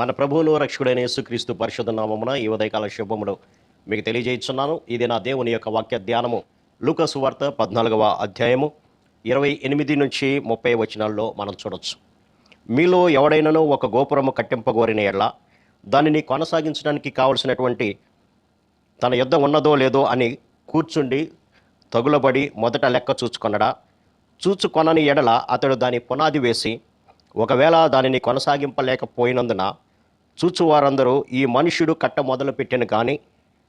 మన ప్రభువును రక్షకుడైన యేసుక్రీస్తు పరిశుద్ధ నామమున ఈ ఉదయకాల శుభముడు మీకు తెలియజేస్తున్నాను ఇది నా దేవుని యొక్క వాక్య ధ్యానము. లూకసు వార్త పద్నాలుగవ అధ్యాయము ఇరవై ఎనిమిది నుంచి ముప్పై వచనాల్లో మనం చూడొచ్చు. మీలో ఎవడైనానో ఒక గోపురము కట్టింపగోరిన ఎడ్ల దానిని కొనసాగించడానికి కావలసినటువంటి తన యుద్ధ ఉన్నదో లేదో అని కూర్చుండి తగులబడి మొదట లెక్క చూచుకొనడా? చూచుకొనని ఎడల అతడు దాని పునాది వేసి ఒకవేళ దానిని కొనసాగింపలేకపోయినందున చూచువారందరూ ఈ మనుష్యుడు కట్ట మొదలు పెట్టిన కానీ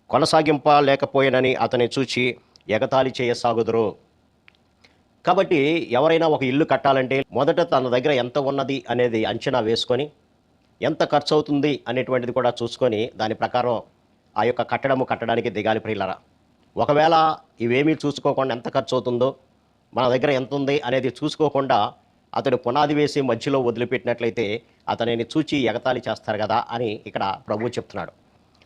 కొనసాగింపలేకపోయినని అతని చూచి ఎగతాళి చేయసాగుదురు కాబట్టి ఎవరైనా ఒక ఇల్లు కట్టాలంటే మొదట తన దగ్గర ఎంత ఉన్నది అనేది అంచనా వేసుకొని ఎంత ఖర్చు అవుతుంది అనేటువంటిది కూడా చూసుకొని దాని ప్రకారం ఆ యొక్క కట్టడము కట్టడానికి దిగాలి ప్రియులరా. ఒకవేళ ఇవేమీ చూసుకోకుండా ఎంత ఖర్చు అవుతుందో మన దగ్గర ఎంత ఉంది అనేది చూసుకోకుండా అతడు పునాది వేసి మధ్యలో వదిలిపెట్టినట్లయితే అతనిని చూచి ఎగతాళి చేస్తారు కదా అని ఇక్కడ ప్రభు చెప్తున్నాడు.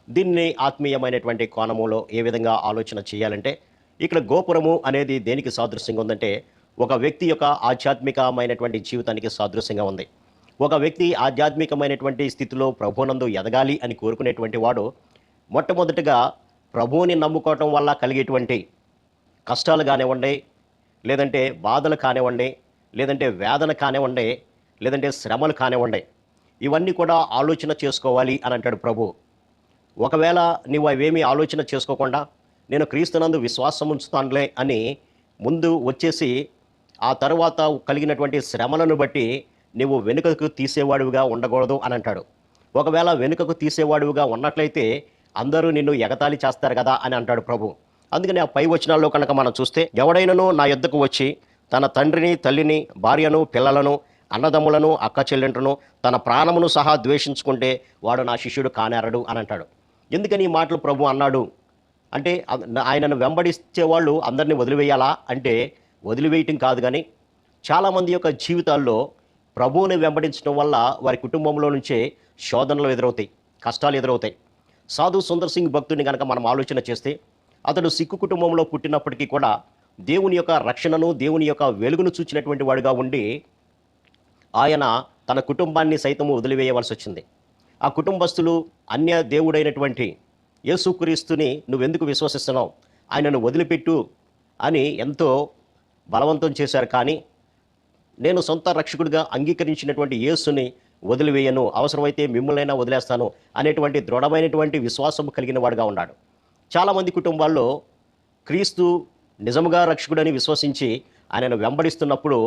దీన్ని ఆత్మీయమైనటువంటి కోణములో ఏ విధంగా ఆలోచన చేయాలంటే ఇక్కడ గోపురము అనేది దేనికి సాదృశ్యంగా ఉందంటే ఒక వ్యక్తి యొక్క ఆధ్యాత్మికమైనటువంటి జీవితానికి సాదృశ్యంగా ఉంది. ఒక వ్యక్తి ఆధ్యాత్మికమైనటువంటి స్థితిలో ప్రభునందు ఎదగాలి అని కోరుకునేటువంటి వాడు మొట్టమొదటిగా ప్రభువుని నమ్ముకోవటం వల్ల కలిగేటువంటి కష్టాలు కానివ్వండి లేదంటే బాధలు కానివ్వండి లేదంటే వేదన కానివ్వండి లేదంటే శ్రమలు కానివ్వండి ఇవన్నీ కూడా ఆలోచన చేసుకోవాలి అని అంటాడు ప్రభు. ఒకవేళ నీవు అవేమీ ఆలోచన చేసుకోకుండా నేను క్రీస్తునందు విశ్వాసం ఉంచుతానులే అని ముందు వచ్చేసి ఆ తరువాత కలిగినటువంటి శ్రమలను బట్టి నువ్వు వెనుకకు తీసేవాడివిగా ఉండకూడదు అని అంటాడు. ఒకవేళ వెనుకకు తీసేవాడివిగా ఉన్నట్లయితే అందరూ నిన్ను ఎగతాళి చేస్తారు కదా అని అంటాడు ప్రభు. అందుకని ఆ పై వచనాల్లో కనుక మనం చూస్తే ఎవడైనను నా యుద్ధకు వచ్చి తన తండ్రిని తల్లిని భార్యను పిల్లలను అన్నదమ్ములను అక్క చెల్లెంటును తన ప్రాణమును సహా ద్వేషించుకుంటే వాడు నా శిష్యుడు కానేరడు అని అంటాడు. ఎందుకని ఈ మాటలు ప్రభు అన్నాడు? అంటే ఆయనను వెంబడిస్తే వాళ్ళు అందరినీ వదిలివేయాలా? అంటే వదిలివేయటం కాదు కానీ చాలామంది యొక్క జీవితాల్లో ప్రభువుని వెంబడించడం వల్ల వారి కుటుంబంలో నుంచే శోధనలు ఎదురవుతాయి కష్టాలు ఎదురవుతాయి. సాధు సుందర్ సింగ్ భక్తుని కనుక మనం ఆలోచన చేస్తే అతడు సిక్కు కుటుంబంలో పుట్టినప్పటికీ కూడా దేవుని యొక్క రక్షణను దేవుని యొక్క వెలుగును చూచినటువంటి వాడుగా ఉండి ఆయన తన కుటుంబాన్ని సైతము వదిలివేయవలసి వచ్చింది. ఆ కుటుంబస్తులు అన్య దేవుడైనటువంటి యేసుక్రీస్తుని నువ్వెందుకు విశ్వసిస్తున్నావు? ఆయనను వదిలిపెట్టు అని ఎంతో బలవంతం చేశారు. కానీ నేను సొంత రక్షకుడిగా అంగీకరించినటువంటి యేసుని వదిలివేయను అవసరమైతే మిమ్మల్నైనా వదిలేస్తాను అనేటువంటి దృఢమైనటువంటి విశ్వాసం కలిగిన వాడుగా ఉన్నాడు. చాలామంది కుటుంబాల్లో క్రీస్తు నిజముగా రక్షకుడని విశ్వసించి ఆయనను వెంబడిస్తున్నప్పుడు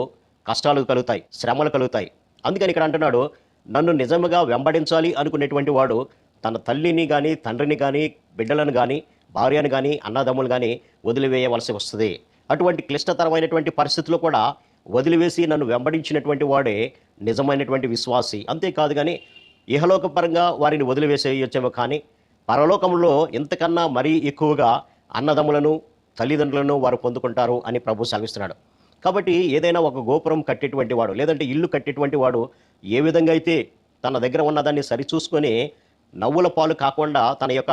కష్టాలు కలుగుతాయి శ్రమలు కలుగుతాయి. అందుకని ఇక్కడ అంటున్నాడు నన్ను నిజముగా వెంబడించాలి అనుకునేటువంటి వాడు తన తల్లిని కానీ తండ్రిని కానీ బిడ్డలను కానీ భార్యను కానీ అన్నదమ్ములు కానీ వదిలివేయవలసి వస్తుంది. అటువంటి క్లిష్టతరమైనటువంటి పరిస్థితులు కూడా వదిలివేసి నన్ను వెంబడించినటువంటి వాడే నిజమైనటువంటి విశ్వాసి. అంతేకాదు కానీ ఇహలోకపరంగా వారిని వదిలివేసేయచ్చేమో కానీ పరలోకంలో ఇంతకన్నా మరీ ఎక్కువగా అన్నదమ్ములను తల్లిదండ్రులను వారు పొందుకుంటారు అని ప్రభు సాగిస్తున్నాడు. కాబట్టి ఏదైనా ఒక గోపురం కట్టేటువంటి వాడు లేదంటే ఇల్లు కట్టేటువంటి వాడు ఏ విధంగా అయితే తన దగ్గర ఉన్నదాన్ని సరిచూసుకొని నవ్వుల పాలు కాకుండా తన యొక్క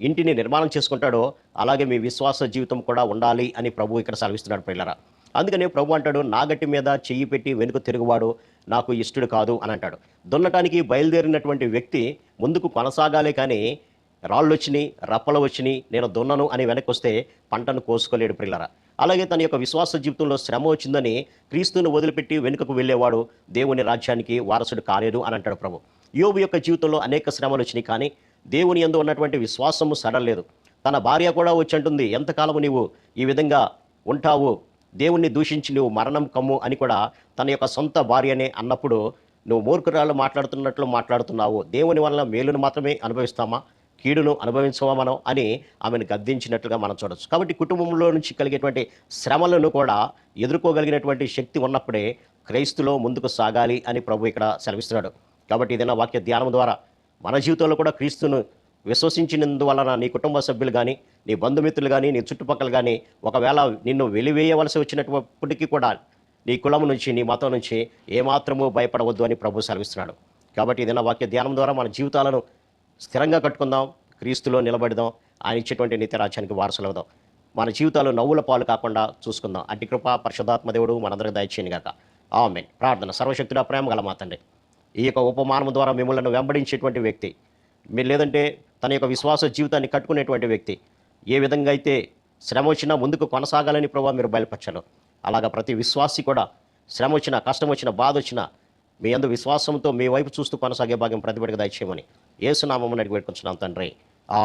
ఇంటిని నిర్మాణం చేసుకుంటాడో అలాగే మీ విశ్వాస జీవితం కూడా ఉండాలి అని ప్రభు ఇక్కడ సెలవిస్తున్నాడు పిల్లరా అందుకనే ప్రభు అంటాడు నాగట్టి మీద చెయ్యి పెట్టి వెనుక తిరుగువాడు నాకు ఇష్టడు కాదు అని అంటాడు. దున్నటానికి బయలుదేరినటువంటి వ్యక్తి ముందుకు కొనసాగాలే కానీ రాళ్ళు వచ్చినాయి రప్పలు వచ్చినాయి నేను దున్నను అని వెనక్కి వస్తే పంటను కోసుకోలేడు పిల్లరా అలాగే తన యొక్క విశ్వాస జీవితంలో శ్రమ వచ్చిందని క్రీస్తును వదిలిపెట్టి వెనుకకు వెళ్ళేవాడు దేవుని రాజ్యానికి వారసుడు కాలేదు అని అంటాడు ప్రభు. యోబు యొక్క జీవితంలో అనేక శ్రమలు వచ్చినాయి కానీ దేవుని ఎందు ఉన్నటువంటి విశ్వాసము సడలేదు తన భార్య కూడా వచ్చి అంటుంది ఎంతకాలము నీవు ఈ విధంగా ఉంటావు? దేవుణ్ణి దూషించి నువ్వు మరణం కమ్ము అని కూడా తన యొక్క సొంత భార్యనే అన్నప్పుడు నువ్వు మూర్ఖురాలు మాట్లాడుతున్నట్లు మాట్లాడుతున్నావు. దేవుని వల్ల మేలును మాత్రమే అనుభవిస్తామా? కీడును అనుభవించవా మనం అని ఆమెను గద్దించినట్లుగా మనం చూడవచ్చు కాబట్టి కుటుంబంలో నుంచి కలిగేటువంటి శ్రమలను కూడా ఎదుర్కోగలిగినటువంటి శక్తి ఉన్నప్పుడే క్రైస్తులో ముందుకు సాగాలి అని ప్రభు ఇక్కడ సెలవిస్తున్నాడు. కాబట్టి ఏదైనా వాక్య ధ్యానం ద్వారా మన జీవితంలో కూడా క్రీస్తును విశ్వసించినందువలన నీ కుటుంబ సభ్యులు కానీ నీ బంధుమిత్రులు కానీ నీ చుట్టుపక్కల కానీ ఒకవేళ నిన్ను వెలివేయవలసి వచ్చినప్పటికీ కూడా నీ కులం నుంచి నీ మతం నుంచి ఏమాత్రము భయపడవద్దు అని ప్రభు సెలవిస్తున్నాడు. కాబట్టి ఏదైనా వాక్య ధ్యానం ద్వారా మన జీవితాలను స్థిరంగా కట్టుకుందాం క్రీస్తులో నిలబడదాం ఆయన ఇచ్చేటువంటి నిత్య రాజ్యానికి వారసులవుదాం మన జీవితాలు నవ్వుల పాలు కాకుండా చూసుకుందాం. అట్టి కృప పరిశుధాత్మదేవుడు మనందరికి దయచేయను గాక. ఆమె ప్రార్థన సర్వశక్తుడ ప్రేమ గల మా ఈ యొక్క ఉపమానం ద్వారా మిమ్మల్ని వెంబడించేటువంటి వ్యక్తి మీరు లేదంటే తన యొక్క విశ్వాస జీవితాన్ని కట్టుకునేటువంటి వ్యక్తి ఏ విధంగా అయితే శ్రమ వచ్చినా ముందుకు కొనసాగాలని ప్రభావ మీరు బయలుపరచారు అలాగా ప్రతి విశ్వాసి కూడా శ్రమ వచ్చినా కష్టం వచ్చినా బాధ వచ్చినా మీ అందు విశ్వాసంతో మీ వైపు చూస్తూ కొనసాగే భాగ్యం ప్రతిబడిగా దయచేయమని ఏసునామం అడిగి పెట్టుకుంటున్నాం తండ్రి.